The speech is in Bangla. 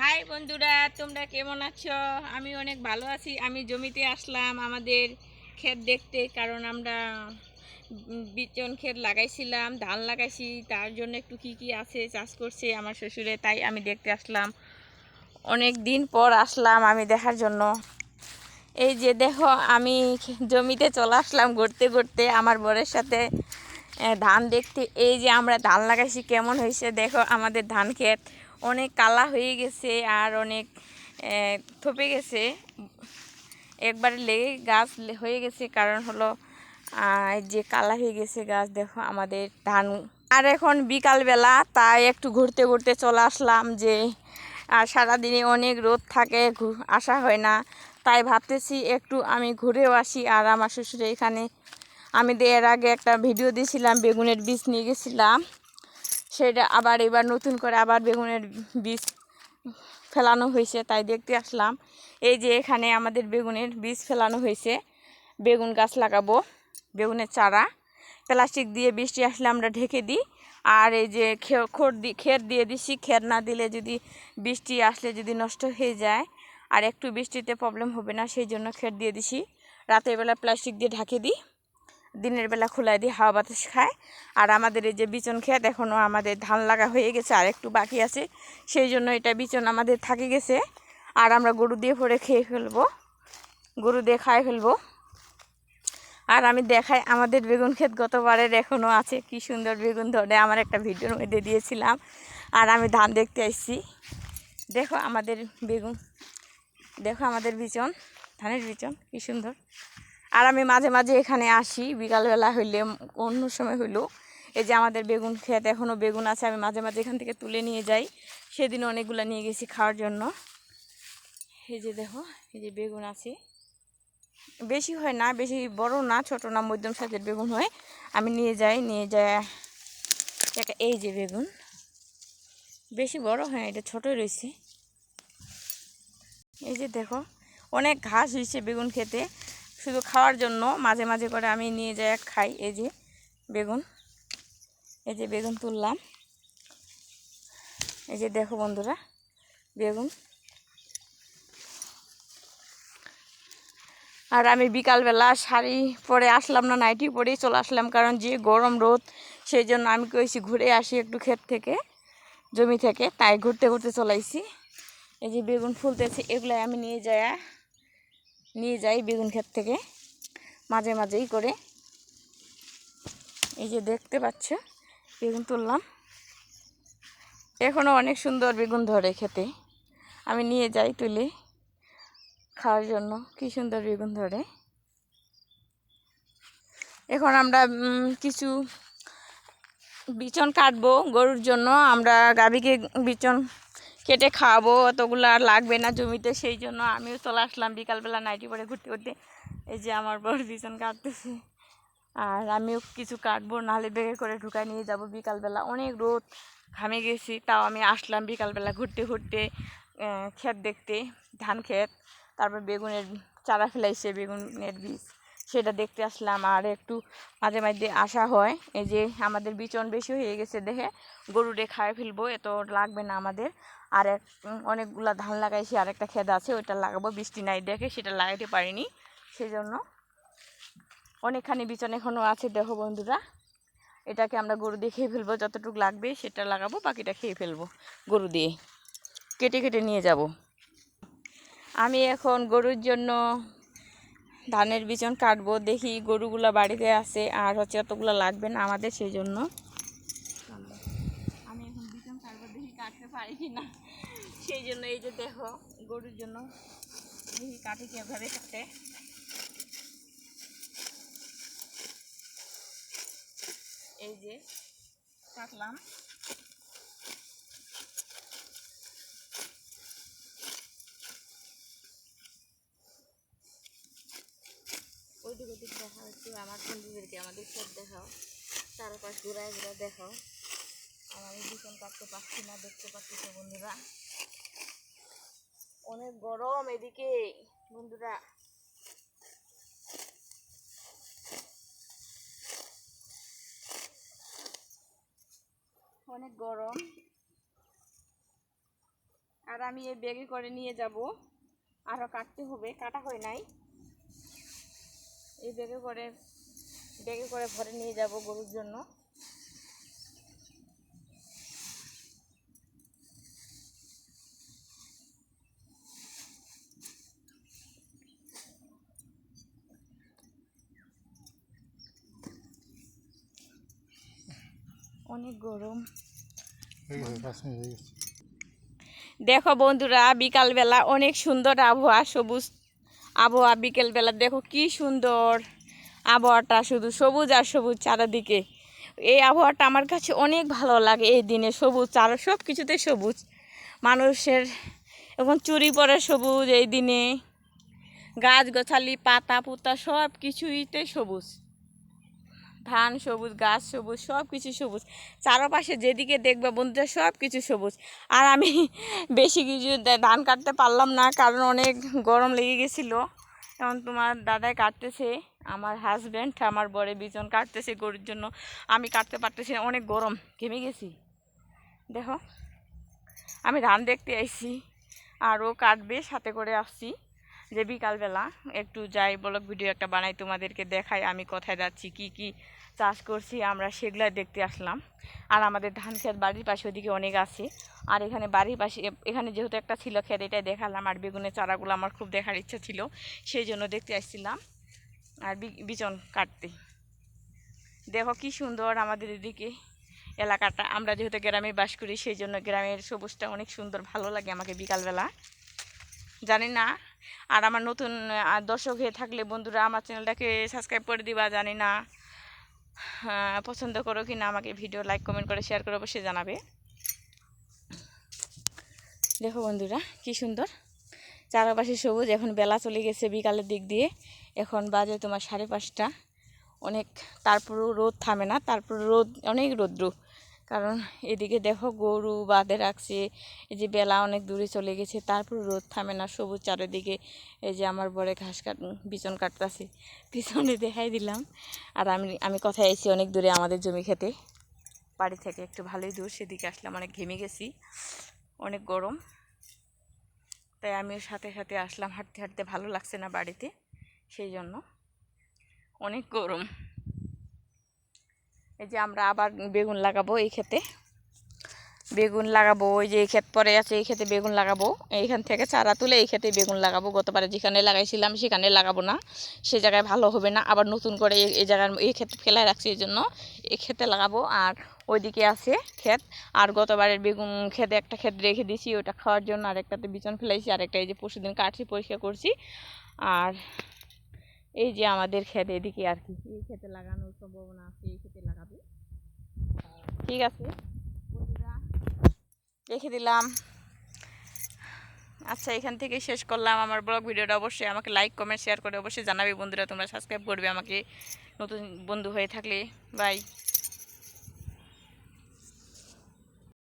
হাই বন্ধুরা, তোমরা কেমন আছো? আমি অনেক ভালো আছি। আমি জমিতে আসলাম আমাদের ক্ষেত দেখতে, কারণ আমরা বিচন ক্ষেত লাগাইছিলাম, ধান লাগাইছি, তার জন্য একটু কি কি আছে, চাষ করছে আমার শ্বশুরে, তাই আমি দেখতে আসলাম। অনেক দিন পর আসলাম আমি দেখার জন্য। এই যে দেখো, আমি জমিতে চলে আসলাম ঘুরতে ঘুরতে, আমার বরের সাথে ধান দেখতে। এই যে আমরা ধান লাগাইছি, কেমন হয়েছে দেখো আমাদের ধান ক্ষেত। অনেক কালা হয়ে গেছে আর অনেক থপে গেছে। একবারে লেগে গাছ হয়ে গেছে, কারণ হলো যে কালা হয়ে গেছে গাছ, দেখো আমাদের ধান। আর এখন বিকালবেলা, তাই একটু ঘুরতে ঘুরতে চলে আসলাম যে, আর সারাদিনে অনেক রোদ থাকে আসা হয় না। তাই ভাবতেছি একটু আমি ঘুরেও আসি আর আমার শ্বশুর এখানে, আমি এর আগে একটা ভিডিও দিয়েছিলাম, বেগুনের বীজ নিয়ে গেছিলাম। সেটা আবার এবার নতুন করে আবার বেগুনের বীজ ফেলানো হয়েছে, তাই দেখতে আসলাম। এই যে এখানে আমাদের বেগুনের বীজ ফেলানো হয়েছে। বেগুন গাছ লাগাবো, বেগুনের চারা। প্লাস্টিক দিয়ে বৃষ্টি আসলে আমরা ঢেকে দিই। আর এই যে খে- খড় দি খের দিয়ে দিছি, খের না দিলে যদি বৃষ্টি আসলে যদি নষ্ট হয়ে যায়, আর একটু বৃষ্টিতে প্রবলেম হবে না, সেই জন্য খের দিয়ে দিছি। রাতের বেলা প্লাস্টিক দিয়ে ঢাকে দিই। দিনের বেলা খোলায় দিয়ে হাওয়া বাতাস খায়। আর আমাদের এই যে বিচন ক্ষেত এখনও আমাদের ধান লাগা হয়ে গেছে, আর একটু বাকি আছে। সেই জন্য এটা বিচন আমাদের থাকে গেছে। আর আমরা গরু দিয়ে ভরে খেয়ে ফেলব। গরু দিয়ে খাই ফেলব। আর আমি দেখাই, আমাদের বেগুন ক্ষেত গতবারের এখনও আছে। কি সুন্দর বেগুন ধরে। আমার একটা ভিডিওর মধ্যে দিয়েছিলাম। আর আমি ধান দেখতে আসছি। দেখো আমাদের বেগুন। দেখো আমাদের বিচন, ধানের বিচন, কি সুন্দর। আর আমি মাঝে মাঝে এখানে আসি, বিকালবেলা হইলে, অন্য সময় হইলেও এই যে আমাদের বেগুন ক্ষেত এখনও বেগুন আছে, আমি মাঝে মাঝে এখান থেকে তুলে নিয়ে যাই। সেদিন অনেকগুলো নিয়ে গেছি খাওয়ার জন্য। এই যে দেখো, এই যে বেগুন আছে। বেশি হয় না, বেশি বড় না, ছোট না, মধ্যম সাইজের বেগুন হয়। আমি নিয়ে যাই নিয়ে যাই। এই যে বেগুন। বেশি বড় হয় না, এটা ছোটই রয়েছে। এই যে দেখো, অনেক ঘাস হয়েছে বেগুন খেতে শুধু খাওয়ার জন্য মাঝে মাঝে করে আমি নিয়ে যাই খাই, এই যে বেগুন। এই যে বেগুন তুললাম। এই যে দেখো বন্ধুরা, বেগুন। আর আমি বিকালবেলা শাড়ি পরে আসলাম না, নাইটি পরেই চলে আসলাম, কারণ যে গরম রোদ, সেই জন্য আমি কইছি ঘুরে আসি একটু ক্ষেত থেকে, জমি থেকে, তাই ঘুরতে ঘুরতে চলাইছি এই যে বেগুন ফুলতেছে, এগুলাই আমি নিয়ে যাই নিয়ে যাই বেগুন ক্ষেত থেকে, মাঝে মাঝেই করে। এই যে দেখতে পাচ্ছ, বেগুন তুললাম। এখনও অনেক সুন্দর বেগুন ধরে খেতে। আমি নিয়ে যাই তুলে খাওয়ার জন্য, কি সুন্দর বেগুন ধরে। এখন আমরা কিছু বিচন কাটবো গরুর জন্য। আমরা গাভীকে বিচন কেটে খাওয়াবো অতগুলো আর লাগবে না জমিতে, সেই জন্য আমিও চলে আসলাম বিকালবেলা নাইটি পরে ঘুরতে ঘুরতে। এই যে আমার বড় বিচন কাটতেছে আর আমিও কিছু কাটবো, নাহলে বেগে করে ঢুকায় নিয়ে যাব বিকালবেলা। অনেক রোদ, ঘামে গেছি, তাও আমি আসলাম বিকালবেলা ঘুরতে ঘুরতে ক্ষেত দেখতে, ধান ক্ষেত, তারপর বেগুনের চারা ফেলাইছে, বেগুনের বীজ। সেটা দেখতে আসলাম। আর একটু মাঝে মাঝে আসা হয়। এই যে আমাদের বিচন বেশি হয়ে গেছে দেখে গরুরে খায় ফেলব, এত লাগবে না আমাদের। আর এক অনেকগুলা ধান লাগাইছি আর একটা ক্ষেত আছে, ওইটা লাগাবো, বৃষ্টি নাই দেখে সেটা লাগাইতে পারিনি। সেই জন্য অনেকখানি বিচন এখনও আছে দেখো বন্ধুরা। এটাকে আমরা গরু দিয়ে খেয়ে ফেলব, যতটুকু লাগবে সেটা লাগাবো, বাকিটা খেয়ে ফেলব গরু দিয়ে। কেটে কেটে নিয়ে যাব। আমি এখন গরুর জন্য ধানের বিচন কাটবো, দেখি গরুগুলো বাড়িতে আছে আর হচ্ছে অতগুলো লাগবে না আমাদের সেই জন্য আমি এখন বিচন কাটবো, দেখি কাটতে পারি কি না সেই জন্য এই যে দেখো, গরুর জন্য দেখি কাটে কীভাবে কাটে। এই যে কাটলাম। ওইদিকে দেখাও একটু আমার বন্ধুদেরকে আমাদের সব দেখাও। চারপাশ ঘুরায় ঘুরা দেখাও। আর ভীষণ কাটতে পারছি না, দেখতে পাচ্ছি বন্ধুরা। অনেক গরম এদিকে, বন্ধুরা। অনেক গরম। আর আমি এই ব্যাগে করে নিয়ে যাব। আরও কাটতে হবে, কাটা হয় নাই। এই ব্যাগে করে ব্যাগে করে ভরে নিয়ে যাব গরুর জন্য। অনেক গরম। দেখো বন্ধুরা বিকালবেলা অনেক সুন্দর আবহাওয়া সবুজ আবহাওয়া বিকেলবেলা, দেখো কি সুন্দর আবহাওয়াটা শুধু সবুজ আর সবুজ চারিদিকে। এই আবহাওয়াটা আমার কাছে অনেক ভালো লাগে এই দিনে, সবুজ আর সব কিছুতে সবুজ। মানুষের এবং চুরি পরে সবুজ এই দিনে। গাছগাছালি, পাতা পুতা সব কিছুইতে সবুজ। ধান সবুজ, গাছ সবুজ সব কিছু সবুজ। চারপাশে যেদিকে দেখবে বন্ধুরা সব কিছু সবুজ। আর আমি বেশি কিছু ধান কাটতে পারলাম না, কারণ অনেক গরম লেগে গেছিল। এখন তোমার দাদাই কাটতেছে, আমার হাজব্যান্ড আমার বরে বিজন কাটতেছে গরুর জন্য। আমি কাটতে পারতেছি অনেক গরম, ঘেমে গেছি। দেখো, আমি ধান দেখতে আইছি, আর ও কাটবে, সাথে করে আসছি। যে বিকালবেলা একটু যাই ব্লগ ভিডিও একটা বানাই, তোমাদেরকে দেখাই, আমি কোথায় যাচ্ছি, কি কি চাষ করছি, আমরা সেগুলা দেখতে আসলাম। আর আমাদের ধান ক্ষেত বাড়ির পাশে ওদিকে অনেক আছে। আর এখানে বাড়ির পাশে, এখানে যেহেতু একটা ছিল ক্ষেত, এটাই দেখালাম, আর বেগুনের চারাগুলো আমার খুব দেখার ইচ্ছা ছিল, সেই জন্য দেখতে আসছিলাম। আর বিচন কাটতে। দেখো কি সুন্দর আমাদের এদিকে এলাকাটা, আমরা যেহেতু গ্রামে বাস করি, সেই জন্য গ্রামের সবুজটা অনেক সুন্দর, ভালো লাগে আমাকে বিকালবেলা। জানি না আর আমার নতুন দর্শক হয়ে থাকলে বন্ধুরা আমার চ্যানেলটাকে সাবস্ক্রাইব করে দিবা, জানি না পছন্দ করো কি না আমাকে ভিডিও লাইক কমেন্ট করে শেয়ার করে অবশ্যই জানাবে। দেখো বন্ধুরা, কি সুন্দর। চারপাশে সবুজ, এখন বেলা চলে গেছে বিকালের দিক দিয়ে। এখন বাজে তোমার সাড়ে পাঁচটা। অনেক, তারপরেও রোদ থামে না তারপর রোদ, অনেক রৌদ্র। কারণ এদিকে দেখো গরু বাঁধে রাখছে, এই যে বেলা অনেক দূরে চলে গেছে, তারপর রোদ থামে না, সবুজ চারিদিকে এই যে আমার বরে ঘাস কাট, বিচন কাটতেছে, পিছনে দেখাই দিলাম। আর আমি আমি কথায় এসেছি অনেক দূরে আমাদের জমি খেতে, বাড়ি থেকে একটু ভালোই দূর, সেদিকে আসলাম অনেক ঘেমে গেছি, অনেক গরম। তাই আমিও সাথে সাথে আসলাম, হাঁটতে হাঁটতে ভালো লাগছে না বাড়িতে, সেই জন্য অনেক গরম। এই যে আমরা আবার বেগুন লাগাবো এই ক্ষেতে। বেগুন লাগাবো, ওই যে এই ক্ষেত পরে আছে, এই ক্ষেতে বেগুন লাগাবো। এইখান থেকে চারা তুলে এই ক্ষেতে বেগুন লাগাবো। গতবারে যেখানে লাগাইছিলাম সেখানে লাগাবো না। সে জায়গায় ভালো হবে না। আবার নতুন করে এই- জায়গার, এই ক্ষেত ফেলায় রাখছি এই জন্য এই ক্ষেতে লাগাবো। আর ওইদিকে আছে ক্ষেত। আর গতবারের বেগুন খেতে একটা ক্ষেত রেখে দিয়েছি, ওটা খাওয়ার জন্য আর একটাতে বিচন ফেলাইছি। আর একটা এই যে পরশুদিন কাটছি পরিষ্কার করছি। আর এই যে আমাদের ক্ষেত এদিকে আর কি। এই ক্ষেতে লাগানোর সম্ভাবনা আছে, এই ক্ষেতে লাগাবে। ঠিক আছে। রেখে দিলাম। আচ্ছা এখান থেকে শেষ করলাম আমার ব্লগ ভিডিওটা। অবশ্যই আমাকে লাইক কমেন্ট শেয়ার করে অবশ্যই জানাবে বন্ধুরা। তোমরা সাবস্ক্রাইব করবে আমাকে। নতুন বন্ধু হয়ে থাকলে। বাই